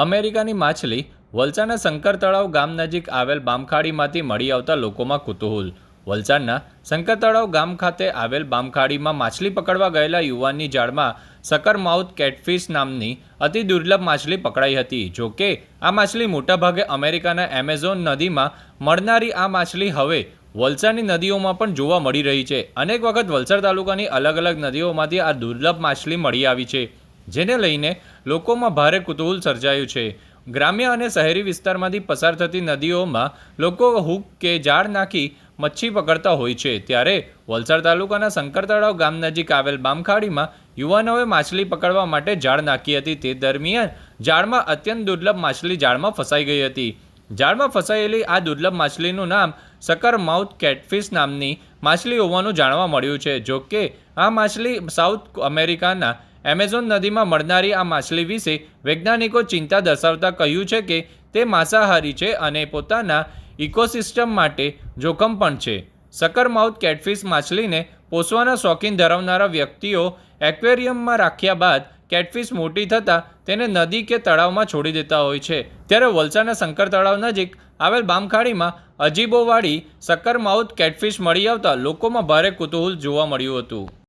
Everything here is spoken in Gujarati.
અમેરિકાની માછલી વલસાડના શંકર તળાવ ગામ નજીક આવેલ બામખાડીમાંથી મળી આવતા લોકોમાં કુતૂહલ. વલસાડના શંકર તળાવ ગામ ખાતે આવેલ બામખાડીમાં માછલી પકડવા ગયેલા યુવાનની જાળમાં સકર માઉથ કેટફિશ નામની અતિ દુર્લભ માછલી પકડાઈ હતી. જો કે, આ માછલી મોટાભાગે અમેરિકાના એમેઝોન નદીમાં મળનારી આ માછલી હવે વલસાડની નદીઓમાં પણ જોવા મળી રહી છે. અનેક વખત વલસાડ તાલુકાની અલગ અલગ નદીઓમાંથી આ દુર્લભ માછલી મળી આવી છે. જેને લઈને લોકોમાં ભારે કુતૂહલ સર્જાયું છે. ગ્રામ્ય અને શહેરી વિસ્તારમાંથી પસાર થતી નદીઓમાં લોકો હુક કે જાળ નાખી મચ્છી પકડતા હોય છે. ત્યારે વલસાડ તાલુકાના શંકર તળાવ ગામ નજીક આવેલ બામખાડીમાં યુવાનોએ માછલી પકડવા માટે જાળ નાખી હતી. તે દરમિયાન જાળમાં અત્યંત દુર્લભ માછલી જાળમાં ફસાઈ ગઈ હતી. જાળમાં ફસાયેલી આ દુર્લભ માછલીનું નામ સકર માઉથ કેટફિશ નામની માછલી હોવાનું જાણવા મળ્યું છે. જો કે આ માછલી સાઉથ અમેરિકાના એમેઝોન નદીમાં મળનારી આ માછલી વિશે વૈજ્ઞાનિકો ચિંતા દર્શાવતા કહ્યું છે કે તે માંસાહારી છે અને પોતાના ઇકોસિસ્ટમ માટે જોખમ પણ છે. સકર માઉથ કેટફિશ માછલીને પોષવાના શોખીન ધરાવનારા વ્યક્તિઓ એક્વેરિયમમાં રાખ્યા બાદ કેટફિશ મોટી થતાં તેને નદી કે તળાવમાં છોડી દેતા હોય છે. ત્યારે વલસાડના શંકર તળાવ નજીક આવેલ બામખાડીમાં અજીબોવાળી સક્કર માઉથ કેટફિશ મળી આવતા લોકોમાં ભારે કુતૂહલ જોવા મળ્યું હતું.